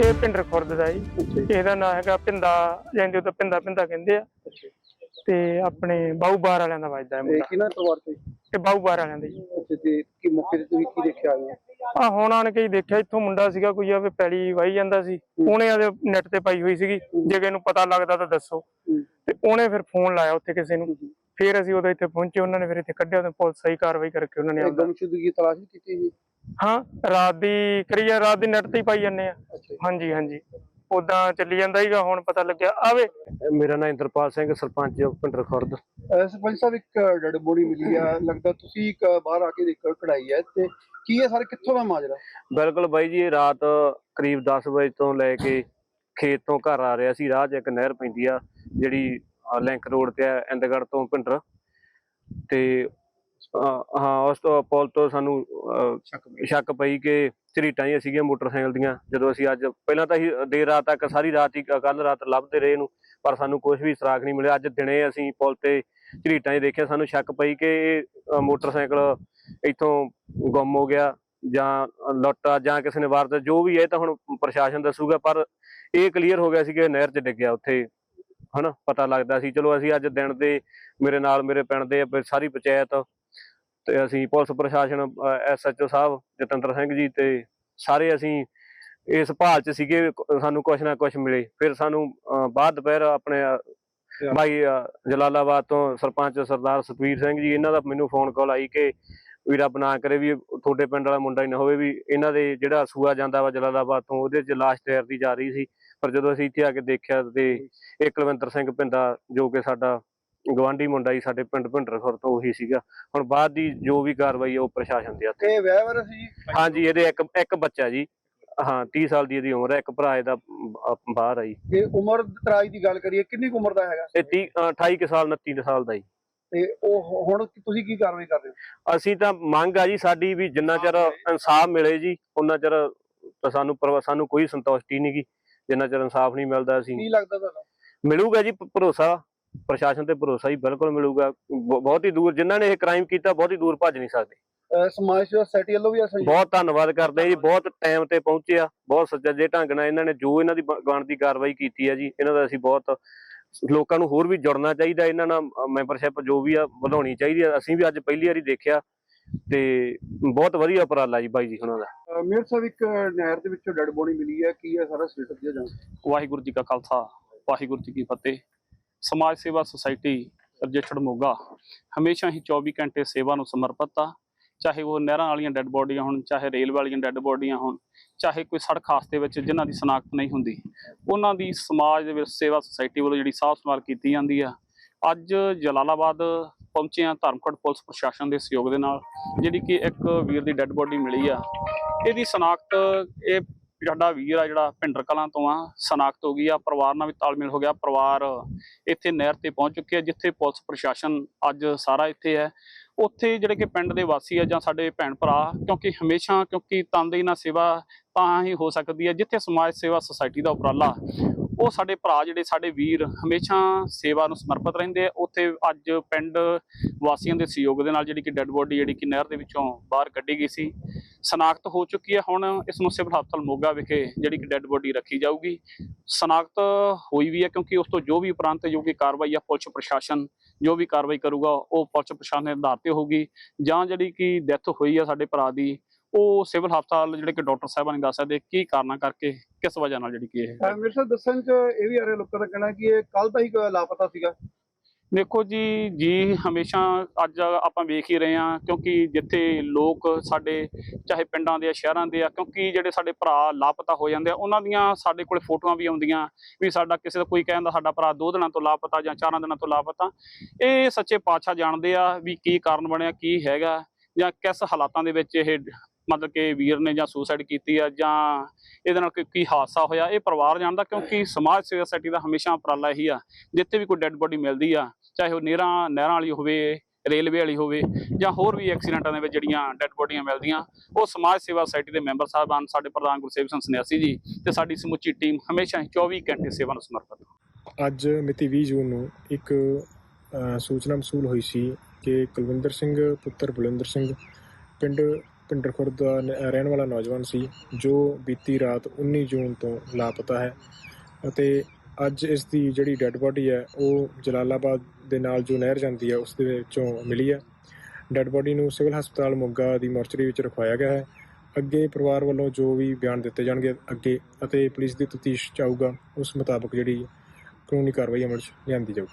ਪਿੰਡ ਖੁਰਦ ਦਾ ਜੀ। ਇਹਦਾ ਨਾਮ ਹੈਗਾ ਪਿੰਦਾ ਜਾਂਦੇ ਉਹ ਤਾਂ ਪਿੰਦਾ ਪਿੰਦਾ ਕਹਿੰਦੇ ਆ। ਤੇ ਆਪਣੇ ਬਾਊ ਬਾਰ ਵਾਲਿਆਂ ਦਾ ਵੱਜਦਾ ਹੈ ਤੇ ਮੁੰਡਾ। ਕਿਹਨਾਂ ਪਰਿਵਾਰ ਤੋਂ ਤੇ ਬਾਊ ਬਾਰ ਵਾਲਿਆਂ ਦਾ ਜੀ। ਅੱਛਾ ਤੇ ਕੀ ਮੌਕੇ ਤੇ ਤੁਸੀਂ ਕੀ ਦੇਖਿਆ ਆਏ ਹੋ ਆ ਹੁਣ ਆਣ ਕੇ ਹੀ ਦੇਖਿਆ ਇੱਥੋਂ ਮੁੰਡਾ ਸੀਗਾ ਕੋਈ ਆਵੇ ਪੈਲੀ ਵਾਹੀ ਜਾਂਦਾ ਸੀ। ਉਹਨੇ ਆਦੇ ਨੈਟ ਤੇ ਪਾਈ ਹੋਈ ਸੀਗੀ। ਜੇ ਕਿਸੇ ਨੂੰ ਪਤਾ ਲੱਗਦਾ ਤਾਂ ਦੱਸੋ। ਤੇ ਉਹਨੇ ਫਿਰ ਫੋਨ ਲਾਇਆ ਉੱਥੇ ਕਿਸੇ ਨੂੰ। ਫਿਰ ਅਸੀਂ ਉਦੋਂ ਇੱਥੇ ਪਹੁੰਚੇ ਉਹਨਾਂ ਨੇ ਫਿਰ ਇੱਥੇ ਕੱਢਿਆ ਤੇ ਪੁਲਿਸ ਸਹੀ ਕਾਰਵਾਈ ਕਰਕੇ ਉਹਨਾਂ ਨੇ ਇਹ ਆਪਦਾ- ਗੁੰਮਸ਼ੁਦਗੀ ਦੀ ਤਲਾਸ਼ ਕੀਤੀ ਜੀ? ਹਾਂ ਰਾਤ ਦੀ ਕਰੀਏ ਰਾਤ ਦੀ ਨੈਟ ਤੇ ਹੀ ਪਾਈ ਜਾਂਦੇ ਆ। ਹਾਂਜੀ ਹਾਂਜੀ। ਉਦਾਂ ਚੱਲੀ ਜਾਂਦਾ ਹੀਗਾ ਹੁਣ ਪਤਾ ਲੱਗਿਆ। ਆਵੇ। ਮੇਰਾ ਨਾਮ ਇੰਦਰਪਾਲ ਸਿੰਘ ਸਰਪੰਚ ਪਿੰਡਰ ਖੁਰਦ। ਸਰਪੰਚ ਸਾਹਿਬ ਇੱਕ ਡੈਡ ਬੋਡੀ ਮਿਲੀ ਆ। ਲੱਗਦਾ ਤੁਸੀਂ ਇੱਕ ਬਾਹਰ ਆ ਕੇ ਦੇਖੋ ਕਢਾਈ ਹੈ ਤੇ ਕੀ ਹੈ ਸਰ ਕਿੱਥੋਂ ਦਾ ਮਾਜਰਾ? ਬਿਲਕੁਲ ਬਾਈ ਜੀ ਇਹ ਰਾਤ ਕਰੀਬ 10 ਵਜੇ ਤੋਂ ਲੈ ਕੇ ਖੇਤ ਤੋਂ ਘਰ ਆ ਰਿਹਾ ਸੀ। ਰਾਹ 'ਚ ਇੱਕ ਨਹਿਰ ਪੈਂਦੀ ਆ ਜਿਹੜੀ ਲਿੰਕ ਰੋਡ ਤੇ ਆ ਇੰਦਗੜ ਤੋਂ ਪਿੰਡਰ ਤੇ ਹਾਂ ਉਸ ਤੋਂ ਪੁਲ ਤੋਂ ਸਾਨੂੰ ਸ਼ੱਕ ਪਈ। ਕਿ ਝਰੀਟਾਂ ਹੀ ਸੀਗੀਆਂ ਮੋਟਰਸਾਈਕਲ ਦੀਆਂ। ਜਦੋਂ ਅਸੀਂ ਅੱਜ ਪਹਿਲਾਂ ਤਾਂ ਅਸੀਂ ਦੇਰ ਰਾਤ ਤੱਕ ਸਾਰੀ ਰਾਤ ਹੀ ਕੱਲ ਰਾਤ ਲੱਭਦੇ ਰਹੇ ਇਹਨੂੰ ਪਰ ਸਾਨੂੰ ਕੁਝ ਵੀ ਸੁਰਾਗ ਨਹੀਂ ਮਿਲਿਆ। ਅੱਜ ਦਿਨੇ ਅਸੀਂ ਪੁਲ ਤੇ ਝਰੀਟਾਂ 'ਚ ਦੇਖਿਆ। ਸਾਨੂੰ ਸ਼ੱਕ ਪਈ ਕਿ ਇਹ ਮੋਟਰਸਾਈਕਲ ਇੱਥੋਂ ਗੁੰਮ ਹੋ ਗਿਆ ਜਾਂ ਲੁੱਟਾ ਜਾਂ ਕਿਸੇ ਨੇ ਵਾਰਦਾਤ ਜੋ ਵੀ ਹੈ ਤਾਂ ਹੁਣ ਪ੍ਰਸ਼ਾਸਨ ਦੱਸੂਗਾ ਪਰ ਇਹ ਕਲੀਅਰ ਹੋ ਗਿਆ ਸੀ ਕਿ ਨਹਿਰ 'ਚ ਡਿੱਗਿਆ ਉੱਥੇ। ਹਨਾ ਪਤਾ ਲੱਗਦਾ ਸੀ ਚਲੋ ਅਸੀਂ ਅੱਜ ਦਿਨ ਦੇ ਮੇਰੇ ਨਾਲ ਮੇਰੇ ਪਿੰਡ ਦੇ ਸਾਰੀ ਪੰਚਾਇਤ ਤੇ ਅਸੀਂ ਪੁਲਿਸ ਪ੍ਰਸ਼ਾਸਨ ਐਸਐਚਓ ਸਾਹਿਬ ਜਤਿੰਦਰ ਸਿੰਘ ਜੀ ਤੇ ਸਾਰੇ ਅਸੀਂ ਇਸ ਭਾਲ 'ਚ ਸੀਗੇ ਸਾਨੂੰ ਕੁਛ ਨਾ ਕੁਛ ਮਿਲੇ। ਫਿਰ ਸਾਨੂੰ ਬਾਅਦ ਦੁਪਹਿਰ ਆਪਣੇ ਭਾਈ ਜਲਾਲਾਬਾਦ ਤੋਂ ਸਰਪੰਚ ਸਰਦਾਰ ਸਤਵੀਰ ਸਿੰਘ ਜੀ ਇਹਨਾਂ ਦਾ ਮੈਨੂੰ ਫੋਨ ਕਾਲ ਆਈ ਕਿ ਵੀ ਰੱਬ ਨਾ ਕਰੇ ਵੀ ਤੁਹਾਡੇ ਪਿੰਡ ਵਾਲਾ ਮੁੰਡਾ ਹੀ ਨਾ ਹੋਵੇ ਵੀ ਇਹਨਾਂ ਦੇ ਜਿਹੜਾ ਸੂਆ ਜਾਂਦਾ ਵਾ ਜਲਾਲਾਬਾਦ ਤੋਂ ਉਹਦੇ 'ਚ ਲਾਸ਼ ਤੈਰਦੀ ਜਾ ਰਹੀ ਸੀ। ਪਰ ਜਦੋਂ ਅਸੀਂ ਇੱਥੇ ਆ ਕੇ ਦੇਖਿਆ ਤੇ ਇਹ ਕੁਲਵੰਤਰ ਸਿੰਘ ਪਿੰਦਾ ਜੋ ਕਿ ਸਾਡਾ ਗਵਾਂਢੀ ਮੁੰਡਾ ਹੀ ਸਾਡੇ ਪਿੰਡ ਭਿੰਡਰਖੁਰ ਤੋਂ ਉਹੀ ਸੀਗਾ। ਹੁਣ ਬਾਅਦ ਦੀ ਜੋ ਵੀ ਕਾਰਵਾਈ ਹੈ ਉਹ ਪ੍ਰਸ਼ਾਸਨ ਦੇ ਹੱਥ ਇਹ ਵਿਆਹ ਵਰ ਸੀ ਜੀ? ਹਾਂਜੀ ਇਹਦੇ ਇੱਕ ਇੱਕ ਬੱਚਾ ਜੀ। ਹਾਂ 30 ਸਾਲ ਦੀ ਇਹਦੀ ਉਮਰ ਹੈ ਇੱਕ ਭਰਾ ਇਹਦਾ ਬਾਹਰ ਆ ਜੀ। ਤੇ ਉਮਰ ਦਰਾਜ ਦੀ ਗੱਲ ਕਰੀਏ ਕਿੰਨੀ ਉਮਰ ਦਾ ਹੈਗਾ ਇਹ 30 ਅ, 28 ਕੁ ਸਾਲ 29 ਕੁ ਸਾਲ ਦਾ ਜੀ। ਤੇ ਉਹ ਹੁਣ ਤੁਸੀਂ ਕੀ ਕਾਰਵਾਈ ਕਰ ਰਹੇ ਹੋ? ਅਸੀਂ ਤਾਂ ਮੰਗ ਆ ਜੀ ਸਾਡੀ ਵੀ ਜਿੰਨਾ ਚਿਰ ਇਨਸਾਫ ਮਿਲੇ ਜੀ ਉਹਨਾਂ ਚਿਰ ਤਾਂ ਸਾਨੂੰ ਸਾਨੂੰ ਕੋਈ ਸੰਤੁਸ਼ਟੀ ਨਹੀਂ ਗੀ ਜਿੰਨਾ ਚਿਰ ਇਨਸਾਫ ਨਹੀਂ ਮਿਲਦਾ ਅਸੀਂ ਕੀ ਲੱਗਦਾ ਤੁਹਾਨੂੰ? ਮਿਲੂਗਾ ਜੀ ਭਰੋਸਾ। ਪ੍ਰਸ਼ਾਸਨ ਤੇ ਭਰੋਸਾ ਹੀ ਬਿਲਕੁਲ ਮਿਲੂਗਾ। ਬਹੁਤ ਹੀ ਦੂਰ ਜਿਨ੍ਹਾਂ ਨੇ ਇਹ ਕ੍ਰਾਈਮ ਕੀਤਾ ਬਹੁਤ ਹੀ ਦੂਰ ਭੱਜ ਨਹੀਂ ਸਕਦੇ। ਸਮਾਜ ਸੇਵਾ ਸੋਸਾਇਟੀ ਵੱਲੋਂ ਵੀ ਅਸਾਂ ਬਹੁਤ ਧੰਨਵਾਦ ਕਰਦੇ ਹਾਂ ਜੀ ਬਹੁਤ ਟਾਈਮ ਤੇ ਪਹੁੰਚੇ ਆ ਬਹੁਤ ਸੁਚੱਜੇ ਢੰਗ ਨਾਲ ਇਹਨਾਂ ਨੇ ਜੋ ਇਹਨਾਂ ਦੀ ਬਣਦੀ ਕਾਰਵਾਈ ਕੀਤੀ ਹੈ ਜੀ ਇਹਨਾਂ ਦਾ ਅਸੀਂ ਬਹੁਤ ਲੋਕਾਂ ਨੂੰ ਹੋਰ ਵੀ ਜੁੜਨਾ ਚਾਹੀਦਾ ਇਹਨਾਂ ਨਾਲ ਮੈਂਬਰਸ਼ਿਪ ਜੋ ਵੀ ਆ ਵਧਾਉਣੀ ਚਾਹੀਦੀ ਆ। ਅਸੀਂ ਵੀ ਅੱਜ ਪਹਿਲੀ ਵਾਰੀ ਦੇਖਿਆ ਤੇ ਬਹੁਤ ਵਧੀਆ ਉਪਰਾਲਾ ਜੀ ਬਾਈ ਜੀ ਉਹਨਾਂ ਦਾ। ਮੇਰ ਸਾਹਿਬ ਇੱਕ ਨਹਿਰ ਦੇ ਵਿੱਚੋਂ ਡੈਡ ਬੋਡੀ ਮਿਲੀ ਹੈ ਕੀ ਹੈ ਸਾਰਾ ਸਟੇਟਸ ਜਾਣਾ ਵਾਹਿਗੁਰੂ ਜੀ ਕਾ ਖਾਲਸਾ ਵਾਹਿਗੁਰੂ ਜੀ ਕੀ ਫਤਿਹ। ਸਮਾਜ ਸੇਵਾ ਸੁਸਾਇਟੀ ਰਜਿਸਟਰਡ ਮੋਗਾ ਹਮੇਸ਼ਾ ਹੀ 24 ਘੰਟੇ ਸੇਵਾ ਨੂੰ ਸਮਰਪਿਤ ਆ। ਚਾਹੇ ਉਹ ਨਹਿਰਾਂ ਵਾਲੀਆਂ ਡੈੱਡ ਬੋਡੀਆਂ ਹੋਣ, ਚਾਹੇ ਰੇਲ ਵਾਲੀਆਂ ਡੈੱਡ ਬੋਡੀਆਂ ਹੋਣ, ਚਾਹੇ ਕੋਈ ਸੜਕ ਹਾਦਸੇ ਵਿੱਚ ਜਿਨ੍ਹਾਂ ਦੀ ਸਨਾਖਤ ਨਹੀਂ ਹੁੰਦੀ, ਉਹਨਾਂ ਦੀ ਸਮਾਜ ਦੇ ਵਿੱਚ ਸੇਵਾ ਸੁਸਾਇਟੀ ਵੱਲੋਂ ਜਿਹੜੀ ਸਾਫ਼ ਸੰਭਾਲ ਕੀਤੀ ਜਾਂਦੀ ਆ। ਅੱਜ ਜਲਾਲਾਬਾਦ ਪਹੁੰਚੇ ਆ ਧਰਮਕੋਟ ਪੁਲਿਸ ਪ੍ਰਸ਼ਾਸਨ ਦੇ ਸਹਿਯੋਗ ਦੇ ਨਾਲ, ਜਿਹੜੀ ਕਿ ਇੱਕ ਵੀਰ ਦੀ ਡੈੱਡ ਬੋਡੀ ਮਿਲੀ ਆ। ਇਹਦੀ ਸਨਾਖਤ ਇਹ ਸਾਡਾ ਵੀਰ ਆ ਜਿਹੜਾ ਭਿੰਡਰ ਕਲਾਂ ਤੋਂ ਆ, ਸਨਾਖਤ ਹੋ ਗਈ ਆ, ਪਰਿਵਾਰ ਨਾਲ ਵੀ ਤਾਲਮੇਲ ਹੋ ਗਿਆ, ਪਰਿਵਾਰ ਇੱਥੇ ਨਹਿਰ ਤੇ ਪਹੁੰਚ ਚੁੱਕੇ ਆ ਜਿੱਥੇ ਪੁਲਿਸ ਪ੍ਰਸ਼ਾਸਨ ਅੱਜ ਸਾਰਾ ਇੱਥੇ ਹੈ। ਉੱਥੇ ਜਿਹੜੇ ਕਿ ਪਿੰਡ ਦੇ ਵਾਸੀ ਆ ਜਾਂ ਸਾਡੇ ਭੈਣ ਭਰਾ, ਕਿਉਂਕਿ ਹਮੇਸ਼ਾ, ਕਿਉਂਕਿ ਤਨਦੇਹੀ ਨਾਲ ਸੇਵਾ ਤਾਂ ਹੀ ਹੋ ਸਕਦੀ ਹੈ, ਜਿੱਥੇ ਸਮਾਜ ਸੇਵਾ ਸੁਸਾਇਟੀ ਦਾ ਉਪਰਾਲਾ ਉਹ ਸਾਡੇ ਭਰਾ ਜਿਹੜੇ ਸਾਡੇ ਵੀਰ ਹਮੇਸ਼ਾ ਸੇਵਾ ਨੂੰ ਸਮਰਪਿਤ ਰਹਿੰਦੇ ਆ। ਉੱਥੇ ਅੱਜ ਪਿੰਡ ਵਾਸੀਆਂ ਦੇ ਸਹਿਯੋਗ ਦੇ ਨਾਲ ਜਿਹੜੀ ਕਿ ਡੈੱਡ ਬੋਡੀ ਜਿਹੜੀ ਕਿ ਨਹਿਰ ਦੇ ਵਿੱਚੋਂ ਬਾਹਰ ਕੱਢੀ ਗਈ ਸੀ। ਸਨਾਖਤ ਹੋ ਚੁੱਕੀ ਹੈ। ਹੁਣ ਇਸ ਨੂੰ ਸਿਵਲ ਹਸਪਤਾਲ ਮੋਗਾ ਵਿਖੇ ਜਿਹੜੀ ਕਿ ਡੈੱਡ ਬੋਡੀ ਰੱਖੀ ਜਾਊਗੀ। ਸਨਾਖਤ ਹੋਈ ਵੀ ਹੈ ਕਿਉਂਕਿ ਉਸ ਤੋਂ ਜੋ ਵੀ ਉਪਰੰਤ ਜੋ ਕਿ ਕਾਰਵਾਈ ਆ, ਪੁਲਿਸ ਪ੍ਰਸ਼ਾਸਨ ਜੋ ਵੀ ਕਾਰਵਾਈ ਕਰੂਗਾ, ਉਹ ਪੁਲਿਸ ਪ੍ਰਸ਼ਾਸਨ ਦੇ ਆਧਾਰ ਤੇ ਹੋਊਗੀ। ਜਾਂ ਜਿਹੜੀ ਕਿ ਡੈਥ ਹੋਈ ਆ ਸਾਡੇ ਭਰਾ ਦੀ, ਉਹ ਸਿਵਲ ਹਸਪਤਾਲ ਜਿਹੜੇ ਕਿ ਡਾਕਟਰ ਸਾਹਿਬਾਂ ਨੇ ਦੱਸ ਸਕਦੇ ਕੀ ਕਾਰਨਾਂ ਕਰਕੇ ਕਿਸ ਵਜ੍ਹਾ ਨਾਲ ਜਿਹੜੀ ਕਿ ਇਹ ਮੇਰੇ ਸਾਹਿਬ ਦੱਸਣ ਚ ਇਹ ਵੀ ਆ ਰਿਹਾ ਲੋਕਾਂ ਦਾ ਕਹਿਣਾ ਕਿ ਇਹ ਕੱਲ ਦਾ ਹੀ ਲਾਪਤਾ ਸੀਗਾ। ਦੇਖੋ ਜੀ ਜੀ ਹਮੇਸ਼ਾ ਅੱਜ ਆਪਾਂ ਵੇਖ ਹੀ ਰਹੇ ਹਾਂ ਕਿਉਂਕਿ ਜਿੱਥੇ ਲੋਕ ਸਾਡੇ ਚਾਹੇ ਪਿੰਡਾਂ ਦੇ ਆ ਸ਼ਹਿਰਾਂ ਦੇ ਆ ਕਿਉਂਕਿ ਜਿਹੜੇ ਸਾਡੇ ਭਰਾ ਲਾਪਤਾ ਹੋ ਜਾਂਦੇ ਆ ਉਹਨਾਂ ਦੀਆਂ ਸਾਡੇ ਕੋਲ ਫੋਟੋਆਂ ਵੀ ਆਉਂਦੀਆਂ ਵੀ ਸਾਡਾ ਕਿਸੇ ਦਾ ਕੋਈ ਕਹਿੰਦਾ ਸਾਡਾ ਭਰਾ ਦੋ ਦਿਨਾਂ ਤੋਂ ਲਾਪਤਾ ਜਾਂ ਚਾਰਾਂ ਦਿਨਾਂ ਤੋਂ ਲਾਪਤਾ। ਇਹ ਸੱਚੇ ਪਾਤਸ਼ਾਹ ਜਾਣਦੇ ਆ ਵੀ ਕੀ ਕਾਰਨ ਬਣਿਆ ਕੀ ਹੈਗਾ ਜਾਂ ਕਿਸ ਹਾਲਾਤਾਂ ਦੇ ਵਿੱਚ ਇਹ ਮਤਲਬ ਕਿ ਵੀਰ ਨੇ ਜਾਂ ਸੁਸਾਈਡ ਕੀਤੀ ਆ ਜਾਂ ਇਹਦੇ ਨਾਲ ਕੋਈ ਕੀ ਹਾਦਸਾ ਹੋਇਆ, ਇਹ ਪਰਿਵਾਰ ਜਾਣਦਾ ਕਿਉਂਕਿ ਸਮਾਜ ਸੇਵਾ ਸੋਸਾਇਟੀ ਦਾ ਹਮੇਸ਼ਾ ਉਪਰਾਲਾ ਇਹੀ ਆ, ਜਿੱਥੇ ਵੀ ਕੋਈ ਡੈੱਡ ਬੋਡੀ ਮਿਲਦੀ ਆ, ਚਾਹੇ ਉਹ ਨਹਿਰਾਂ ਨਹਿਰਾਂ ਵਾਲੀ ਹੋਵੇ, ਰੇਲਵੇ ਵਾਲੀ ਹੋਵੇ ਜਾਂ ਹੋਰ ਵੀ ਐਕਸੀਡੈਂਟਾਂ ਦੇ ਵਿੱਚ ਜਿਹੜੀਆਂ ਡੈੱਡ ਬੋਡੀਆਂ ਮਿਲਦੀਆਂ, ਉਹ ਸਮਾਜ ਸੇਵਾ ਸੁਸਾਇਟੀ ਦੇ ਮੈਂਬਰ ਸਾਹਿਬਾਨ ਸਾਡੇ ਪ੍ਰਧਾਨ ਗੁਰਸੇਵ ਸਿੰਘ ਸੰਨਿਆਸੀ ਜੀ ਤੇ ਸਾਡੀ ਸਮੁੱਚੀ ਟੀਮ ਹਮੇਸ਼ਾ ਹੀ 24 ਘੰਟੇ ਸੇਵਾ ਨੂੰ ਸਮਰਪਿਤ ਅੱਜ ਮਿਤੀ 20 ਜੂਨ ਨੂੰ ਇੱਕ ਸੂਚਨਾ ਮਸੂਲ ਹੋਈ ਸੀ ਕਿ ਕੁਲਵਿੰਦਰ ਸਿੰਘ, ਪੁੱਤਰ ਬਲਵਿੰਦਰ ਸਿੰਘ, ਪਿੰਡ ਪਿੰਡਰ ਖੁਰਦ ਦਾ ਨ- ਰਹਿਣ ਵਾਲਾ ਨੌਜਵਾਨ ਸੀ, ਜੋ ਬੀਤੀ ਰਾਤ 19 ਜੂਨ ਤੋਂ ਲਾਪਤਾ ਹੈ ਅਤੇ ਅੱਜ ਇਸ ਦੀ ਜਿਹੜੀ ਡੈੱਡ ਬੋਡੀ ਹੈ, ਉਹ ਜਲਾਲਾਬਾਦ ਦੇ ਨਾਲ ਜੋ ਨਹਿਰ ਜਾਂਦੀ ਹੈ, ਉਸ ਦੇ ਵਿੱਚੋਂ ਮਿਲੀ ਹੈ। ਡੈੱਡ ਬੋਡੀ ਨੂੰ ਸਿਵਲ ਹਸਪਤਾਲ ਮੋਗਾ ਦੀ ਮੋਰਚਰੀ ਵਿੱਚ ਰਖਵਾਇਆ ਗਿਆ ਹੈ। ਅੱਗੇ ਪਰਿਵਾਰ ਵੱਲੋਂ ਜੋ ਵੀ ਬਿਆਨ ਦਿੱਤੇ ਜਾਣਗੇ ਅੱਗੇ ਅਤੇ ਪੁਲਿਸ ਦੀ ਤਫਤੀਸ਼ ਚਾਹੂਗਾ ਉਸ ਮੁਤਾਬਕ ਜਿਹੜੀ ਕਾਨੂੰਨੀ ਕਾਰਵਾਈ ਅਮਲ 'ਚ ਲਿਆਂਦੀ ਜਾਊਗੀ।